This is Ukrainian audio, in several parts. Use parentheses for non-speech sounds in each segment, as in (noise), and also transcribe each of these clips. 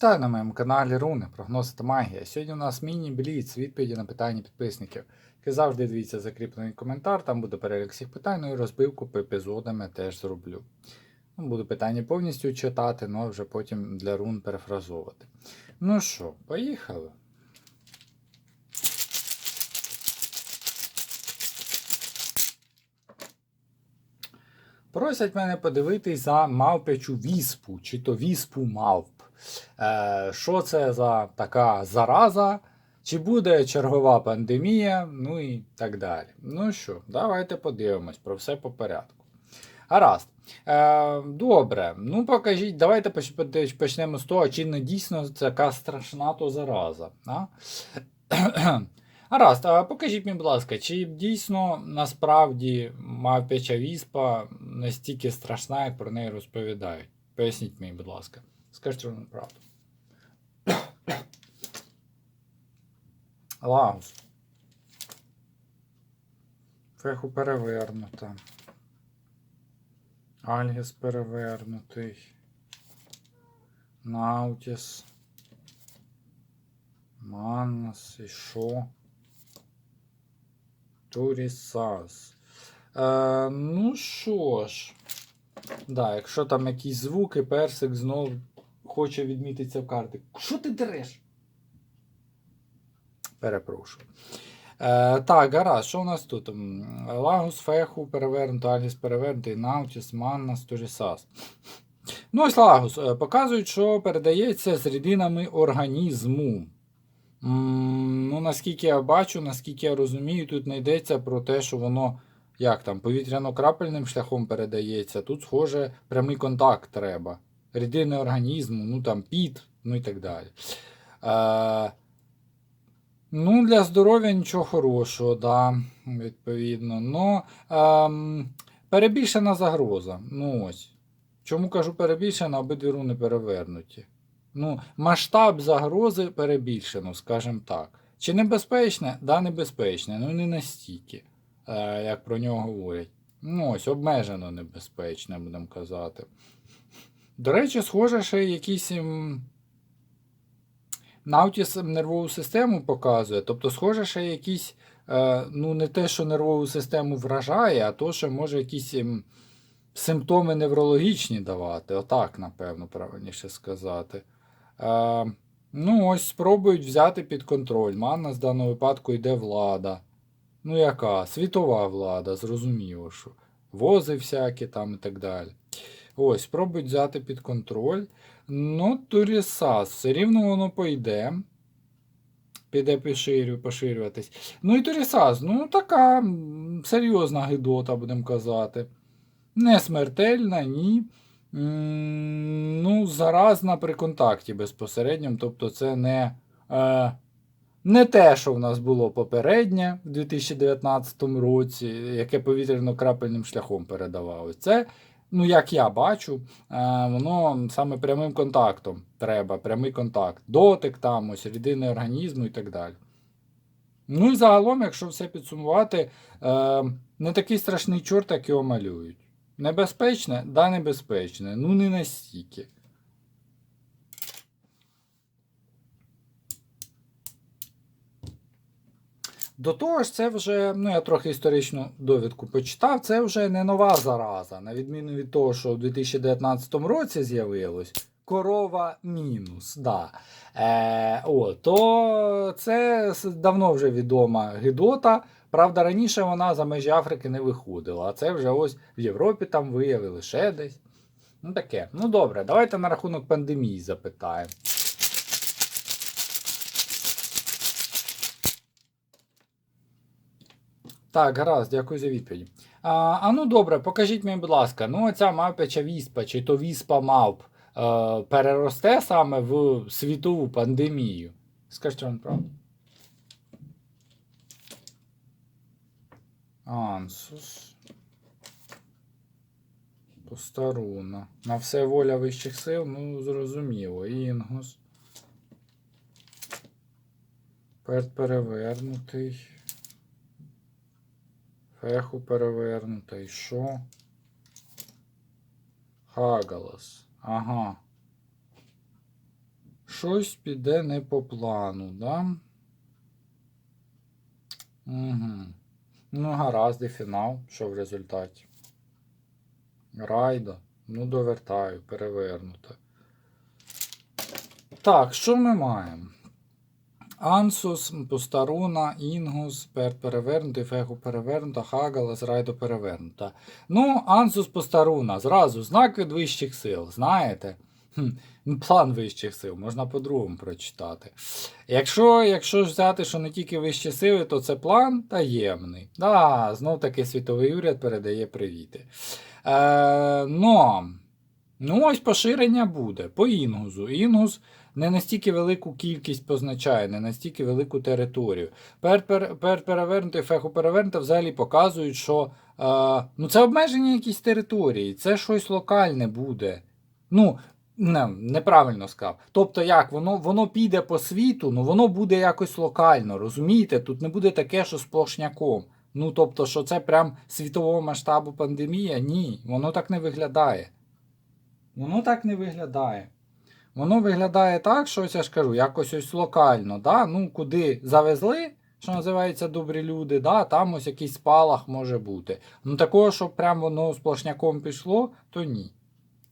Вітаю на моєму каналі Руни, прогнози та магія. Сьогодні у нас міні-бліц, відповіді на питання підписників. Як завжди дивіться закріплений коментар, там буде перелік всіх питань, ну і розбивку по епізодам я теж зроблю. Ну, Буду питання повністю читати, ну а вже потім для рун перефразовувати. Ну що, поїхали. Просять мене подивитись за мавпячу віспу, чи то віспу мавп. Е, що це за така зараза? Чи буде чергова пандемія, ну і так далі. Ну що, давайте подивимось про все по порядку. Гаразд. Е, добре, ну покажіть, давайте почнемо з того, чи не дійсно така страшна то зараза. А? Гаразд, а покажіть мені, будь ласка, чи дійсно насправді мавпяча віспа настільки страшна, як про неї розповідають? Поясніть мені, будь ласка. Скажіть вам правду. (coughs) Лагус. Феху перевернута. Альгіс перевернутий. Наутіс. Маннас і що? Турісас. Е, ну що ж. Да, якщо там якісь звуки, персик знов хоче відмітитися в карти. Що ти дереш? Перепрошую. Е, так, гаразд, що у нас тут? Лагус, Феху, перевернуто, Аліс перевернутий, Наутіс, Маннас, Турісас. Ну, ось Лагус. е, Показують, що передається з рідинами організму. Ну, наскільки я бачу, наскільки я розумію, тут не йдеться про те, що воно як там, повітряно-крапельним шляхом передається. Тут, схоже, прямий контакт треба. Рідини організму, ну там піт, ну і так далі. Е, ну, для здоров'я нічого хорошого, да, відповідно. Ну, ем, перебільшена загроза. Ну ось. Чому кажу перебільшена, обидві руни перевернуті. Ну, масштаб загрози перебільшено, скажімо так. Чи небезпечне? Да, небезпечне, ну не настільки, е, як про нього говорять. Ну, ось, обмежено небезпечне, будемо казати. До речі, схоже, ще якийсь. м, Наутіс нервову систему показує. Тобто, схоже, ще якийсь, е, ну, не те, що нервову систему вражає, а то, що може якісь симптоми неврологічні давати. Отак, напевно, правильніше сказати. Е, ну, ось спробують взяти під контроль. Манна з даного випадку йде влада. Ну, яка? Світова влада, зрозуміло, що. Вози всякі там і так далі. Ось, спробують взяти під контроль. Ну, Турісас, все рівно воно пойде. Піде поширю, поширюватись. Ну і Турісас, ну така серйозна гидота, будемо казати. Не смертельна, ні. Ну, заразна при контакті безпосередньо. Тобто, це не, е, не те, що в нас було попереднє в 2019 році, яке повітряно-крапельним шляхом передавалось. Це, ну, як я бачу, е, воно саме прямим контактом треба, прямий контакт. Дотик там, ось рідини організму і так далі. Ну і загалом, якщо все підсумувати, е, не такий страшний чорт, як його малюють. Небезпечне? Да, небезпечне. Ну не настільки. До того ж, це вже, ну я трохи історичну довідку почитав, це вже не нова зараза, на відміну від того, що в 2019 році з'явилось. Корова мінус. Да. Е, о, то це давно вже відома гидота. Правда, раніше вона за межі Африки не виходила, а це вже ось в Європі там виявили ще десь. Ну таке. Ну добре, давайте на рахунок пандемії запитаємо. Так, гаразд, дякую за відповідь. А, а ну добре, покажіть мені, будь ласка, ну оця мавпяча віспа, чи то віспа мавп е, переросте саме в світову пандемію? Скажіть вам правду. Ансус. Постаруна. На все воля вищих сил, ну зрозуміло. Інгус. Перт перевернутий. Феху перевернутий. Що? Хагалас. Ага. щось піде не по плану, да? Угу. Ну, гаразд, і фінал. Що в результаті? Райдо. Ну, довертаю, перевернуто. Так, що ми маємо? Ансус, Пустаруна, Інгус, Перт перевернутий, Фегу перевернута, Хагалас, Райдо перевернута. Ну, Ансус Пустаруна, зразу знак від вищих сил, знаєте? Хм, ну, план вищих сил, можна по-другому прочитати. Якщо, якщо взяти, що не тільки вищі сили, то це план таємний. Да, знов таки світовий уряд передає привіти. Е, но, ну ось поширення буде по інгузу. Інгус не настільки велику кількість позначає, не настільки велику територію. Пер, пер, пер перевернутий, феху перевернута взагалі показують, що е, ну, це обмеження якісь території, це щось локальне буде. Ну, не, неправильно сказав. Тобто, як воно воно піде по світу, ну воно буде якось локально, розумієте? Тут не буде таке, що сплошняком. Ну, тобто, що це прям світового масштабу пандемія? Ні, воно так не виглядає. Воно так не виглядає. Воно виглядає так, що ось я ж кажу, якось ось локально, да? ну, куди завезли, що називається добрі люди, да? там ось якийсь спалах може бути. Ну такого, щоб прям воно сплошняком пішло, то ні.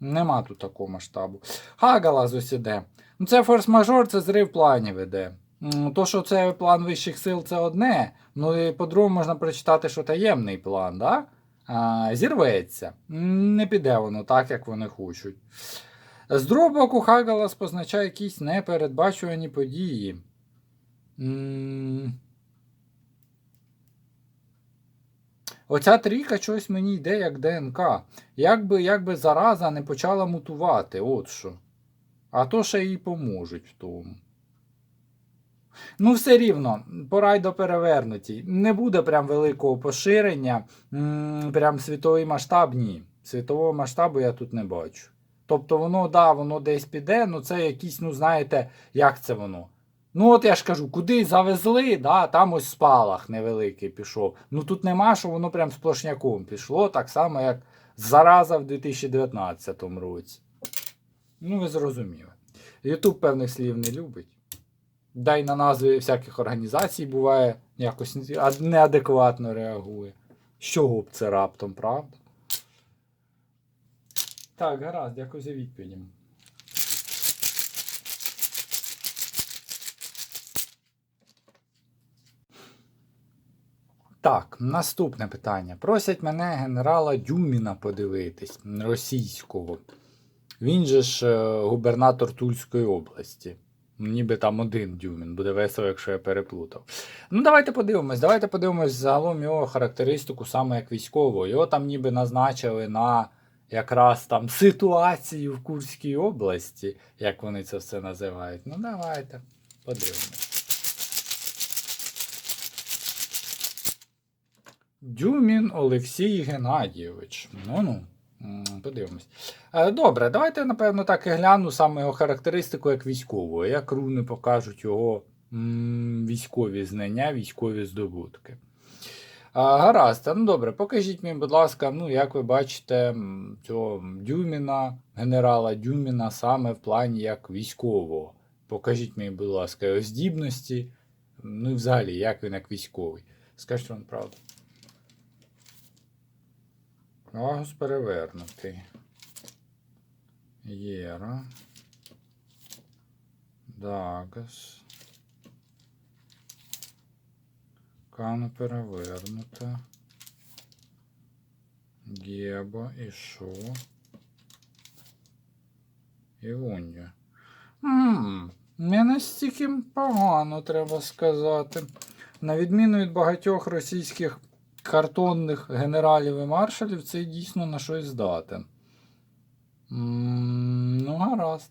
Нема тут такого масштабу. Хагалас ось іде. Ну, це форс-мажор, це зрив планів іде. То, що це план вищих сил, це одне. Ну і по-другому можна прочитати, що таємний план, да? а, зірветься. Не піде воно так, як вони хочуть. З другого боку, Хагалас позначає якісь непередбачувані події. Оця трійка щось мені йде як ДНК. Якби, якби зараза не почала мутувати, от що. А то ще їй поможуть в тому. Ну, все рівно, порайдо перевернуті. Не буде прям великого поширення. Прям світовий масштаб, ні. Світового масштабу я тут не бачу. Тобто воно, да, воно десь піде, ну це якісь, ну знаєте, як це воно? Ну, от я ж кажу, куди завезли, да, там ось спалах невеликий пішов. Ну тут нема, що воно прям сплошняком пішло, так само, як зараза в 2019 році. Ну, ви зрозуміли. Ютуб певних слів не любить. Да й на назви всяких організацій буває якось неадекватно реагує. З чого б це раптом, правда? Так, гаразд, дякую за відповіді. Так, наступне питання. Просять мене генерала Дюміна подивитись російського. Він же ж е, губернатор Тульської області. Ніби там один Дюмін, буде весело, якщо я переплутав. Ну, давайте подивимось. Давайте подивимось загалом його характеристику саме як військового. Його там ніби назначили на якраз там ситуацію в Курській області, як вони це все називають. Ну, давайте подивимось. Дюмін Олексій Геннадійович. Ну-ну, подивимось. Е, Добре, давайте, напевно, так і гляну саме його характеристику як військового. Як руни покажуть його м, військові знання, військові здобутки. А, гаразд, ну добре, покажіть мені, будь ласка, ну, як ви бачите, цього Дюміна, генерала Дюміна саме в плані як військового. Покажіть мені, будь ласка, його здібності, ну і взагалі, як він як військовий. Скажіть вам правду. Лагус перевернутий. Єра. Дагас. Кана перевернута. Геба і шо. І Лунья. Ммм, не настільки погано, треба сказати. На відміну від багатьох російських картонних генералів і маршалів, це дійсно на щось здатен. Ну, гаразд.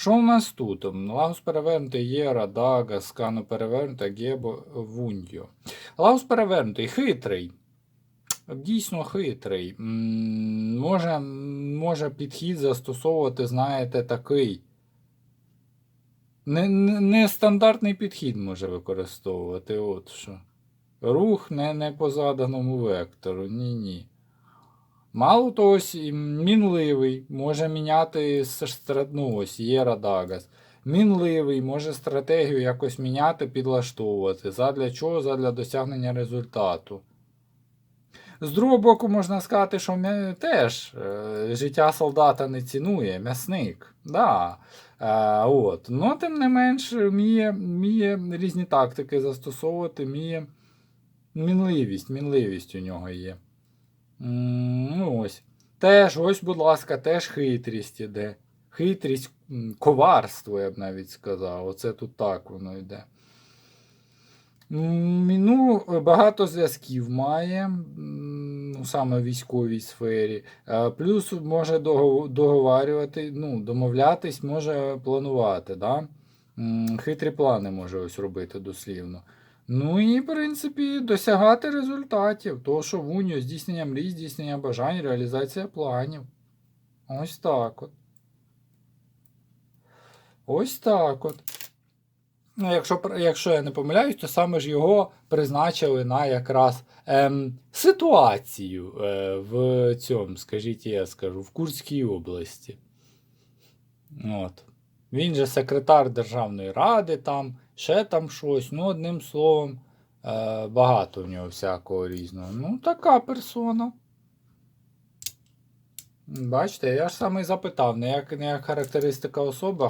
Що у нас тут? Лагус перевернутий Єра, Дага, Скану перевернута, Гебо, Вуньо. Лагус перевернутий, хитрий. Дійсно хитрий. Може, може підхід застосовувати, знаєте, такий. Не- не- Нестандартний підхід може використовувати. От що. Рух не, не по заданому вектору. Ні-ні. Мало того, мінливий, може міняти ну, ось Єра Дагас. мінливий, може стратегію якось міняти, підлаштовувати. Задля чого? Задля досягнення результату. З другого боку, можна сказати, що теж е, життя солдата не цінує, м'ясник. Да. Е, от. Но, тим не менш, вміє, вміє різні тактики застосовувати, вміє мінливість, мінливість у нього є. Ну, ось. Теж, ось, будь ласка, теж хитрість іде. Хитрість, коварство, я б навіть сказав. Оце тут так воно йде. Ну, багато зв'язків має, ну, саме в військовій сфері. Е, Плюс може догов- договарювати, ну, домовлятись, може планувати. Да? Хитрі плани може ось робити дослівно. Ну і, в принципі, досягати результатів. Того, що в Унію здійснення мрій, здійснення бажань, реалізація планів. Ось так от. Ось так от. Ну, якщо, якщо я не помиляюсь, то саме ж його призначили на якраз ем, ситуацію е, в цьому, скажіть, я скажу, в Курській області. От. Він же секретар Державної ради, там, ще там щось. Ну, одним словом, е, багато в нього всякого різного. Ну, така персона. Бачите, я ж саме і запитав, не як, не як характеристика особи, а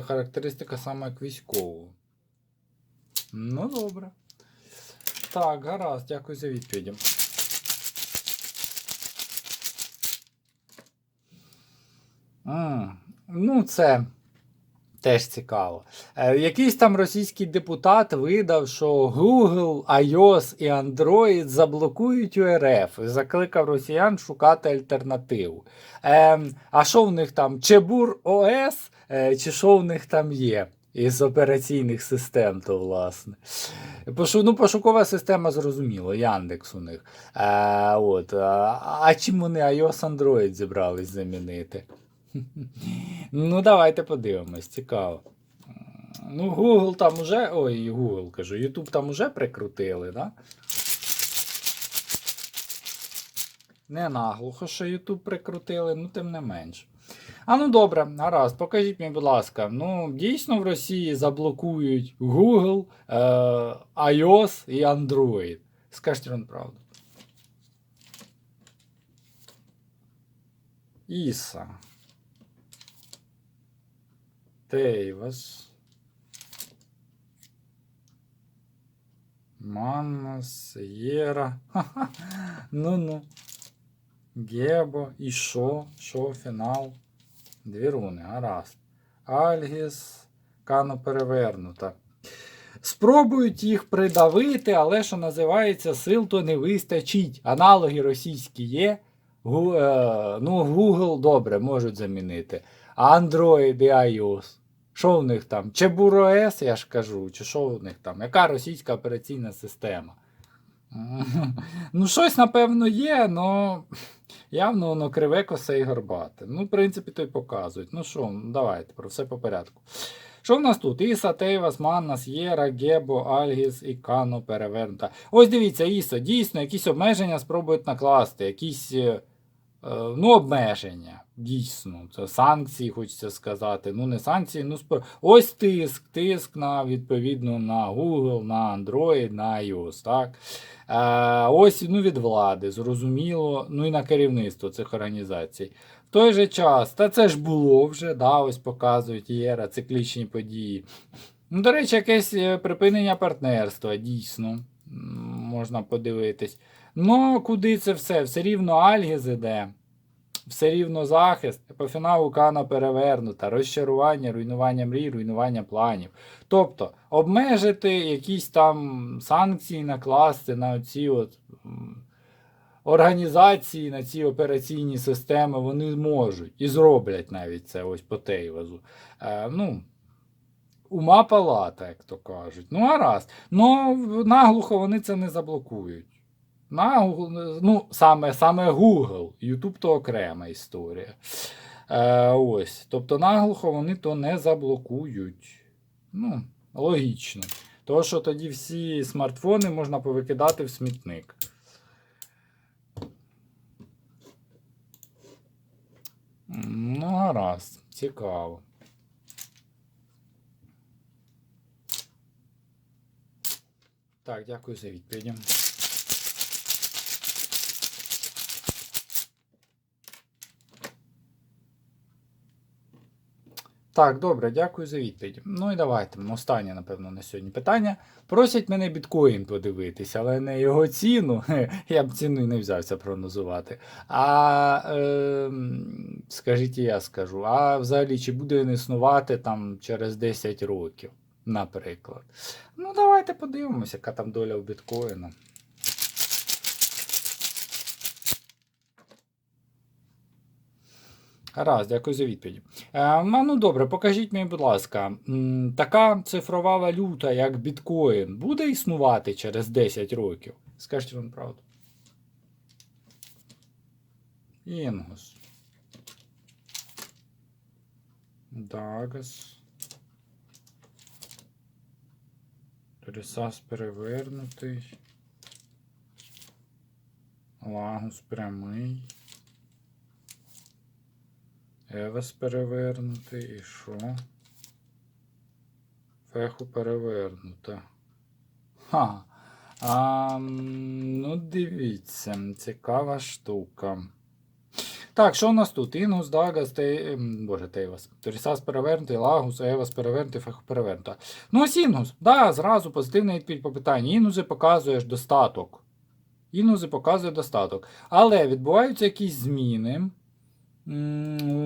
характеристика саме як військового. Ну, добре. Так, гаразд, дякую за відповіді. Ну, це теж цікаво. Е, якийсь там російський депутат видав, що Google, iOS і Android заблокують у РФ і закликав росіян шукати альтернативу. Е, а що в них там? Чебур ОС, е, чи що в них там є? Із операційних систем, то власне. Пошу, ну, пошукова система зрозуміло, Яндекс у них. Е, от, а, а чим вони iOS Android зібрались замінити? (laughs) Ну, давайте подивимось, цікаво. Ну, Google там уже. Ой, Google кажу, YouTube там уже прикрутили, да? Не наглухо, що YouTube прикрутили, ну тим не менш. А ну добре, гаразд, покажіть мені, будь ласка. Ну, дійсно в Росії заблокують Google, е, iOS і Android. Скажіть вам правду. Іса. Тейвас. Маннас, Єра. Ну-ну. Гебо. І що? Що фінал? Дві руни, гаразд. Альгіс. Кано перевернута. Спробують їх придавити, але що називається, сил то не вистачить. Аналоги російські є. Гу, е, ну, Google добре, можуть замінити. Android і iOS. Що в них там? Чебур OS, я ж кажу, чи що в них там? Яка російська операційна система? (laughs) Ну, щось, напевно, є, але явно воно криве, косе і горбате. Ну, в принципі, то й показують. Ну що, давайте, про все по порядку. Що в нас тут? Іса, Тейвас, Маннас, Єра, Гебо, Альгіс і Кано перевернута. Ось дивіться, Іса, дійсно, якісь обмеження спробують накласти, якісь е, ну, обмеження. Дійсно, це санкції, хочеться сказати. Ну, не санкції, ну спро... ось тиск, тиск на відповідно на Google, на Android, на iOS. Так? Е, ось ну, від влади, зрозуміло, ну і на керівництво цих організацій. В той же час, та це ж було вже, да, ось показують ЄРА, циклічні події. Ну, до речі, якесь е, припинення партнерства, дійсно, можна подивитись. Ну, куди це все? Все рівно Альгіз іде, все рівно захист, по фіналу Кана перевернута, розчарування, руйнування мрій, руйнування планів. Тобто, обмежити якісь там санкції, накласти на ці от. Організації на ці операційні системи вони можуть і зроблять навіть це ось по Тейвазу. Е, ну, ума палата, як то кажуть. Ну, гаразд. Ну, наглухо вони це не заблокують. На ну, саме саме Google, YouTube то окрема історія. Е, ось, Тобто наглухо вони то не заблокують. Ну, Логічно. Тому що тоді всі смартфони можна повикидати в смітник. Ну, гаразд, цікаво. Так, дякую за відповіді. Так, добре, дякую за відповідь. Ну і давайте. Останнє, напевно, на сьогодні питання. Просять мене біткоін подивитися, але не його ціну. (laughs) Я б ціну і не взявся прогнозувати. А е, скажіть, я скажу, а взагалі, чи буде він існувати там через 10 років, наприклад. Ну, давайте подивимося, яка там доля у біткоїна. Гаразд, дякую за відповідь. Е, ну добре, покажіть мені, будь ласка, така цифрова валюта, як біткоін, буде існувати через 10 років? Скажіть вам правду. Інгус. Дагас. Ресас перевернутий. Лагус прямий. Евес перевернутий і що? Феху перевернута. Ха. А, ну, дивіться, цікава штука. Так, що у нас тут? Інгус, Дагас, Тей... Боже, Тейвас. Торісас перевернутий, Лагус, Евас перевернутий, Феху перевернута. Ну, ось Інгус. Да, зразу позитивна відповідь по питанню. Інгузи показуєш достаток. Інгузи показує достаток. Але відбуваються якісь зміни.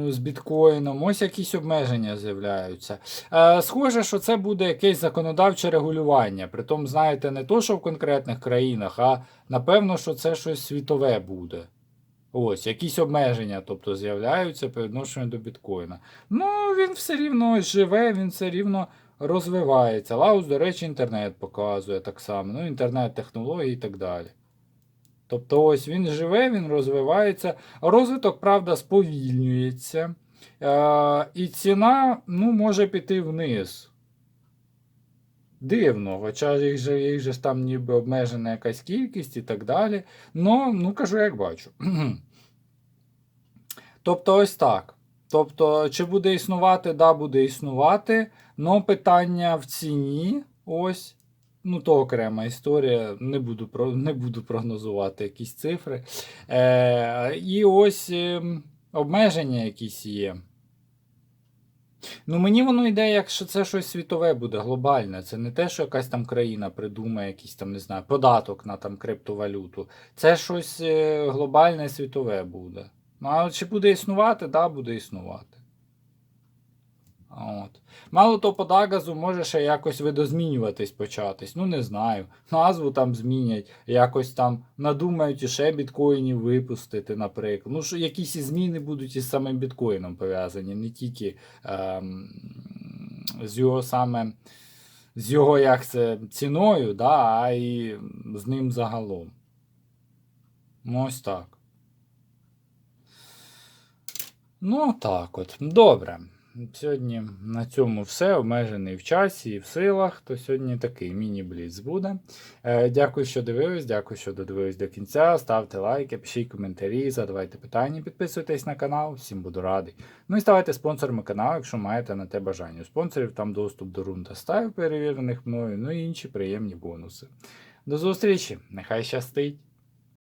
З біткоїном, ось якісь обмеження з'являються. Е, схоже, що це буде якесь законодавче регулювання. Притом, знаєте, не то, що в конкретних країнах, а напевно, що це щось світове буде. Ось, якісь обмеження, тобто, з'являються по відношенню до біткоїна. Ну, він все рівно живе, він все рівно розвивається. Лаус, до речі, інтернет показує так само, ну, інтернет-технології і так далі. Тобто ось він живе, він розвивається. Розвиток, правда, сповільнюється. Е, і ціна ну, може піти вниз. Дивно, хоча їх же, їх же там ніби обмежена якась кількість і так далі. Ну, ну кажу, як бачу. (clears throat) тобто, ось так. Тобто, чи буде існувати, да, буде існувати. Но питання в ціні. Ось. Ну, то окрема історія. Не буду не буду прогнозувати якісь цифри. Е, і ось е, обмеження якісь є. Ну, мені воно йде, якщо це щось світове буде, глобальне. Це не те, що якась там країна придумає якийсь там, не знаю, податок на там криптовалюту. Це щось е, глобальне світове буде. Ну, а чи буде існувати, так, да, буде існувати. От. Мало то по Дагазу може ще якось видозмінюватись початись. Ну, не знаю. Назву там змінять, якось там надумають іще біткоїнів випустити, наприклад. Ну, що якісь зміни будуть із самим біткоїном пов'язані, не тільки ем, з його саме. З його як це ціною, да, а й з ним загалом. Ну, ось так. Ну, так от. Добре. Сьогодні на цьому все. Обмежений в часі і в силах. То сьогодні такий міні-бліц буде. Е, дякую, що дивились, дякую, що додивились до кінця. Ставте лайки, пишіть коментарі, задавайте питання, підписуйтесь на канал, всім буду радий. Ну і ставайте спонсорами каналу, якщо маєте на те бажання. У спонсорів там доступ до рун та перевірених мною, ну і інші приємні бонуси. До зустрічі! Нехай щастить!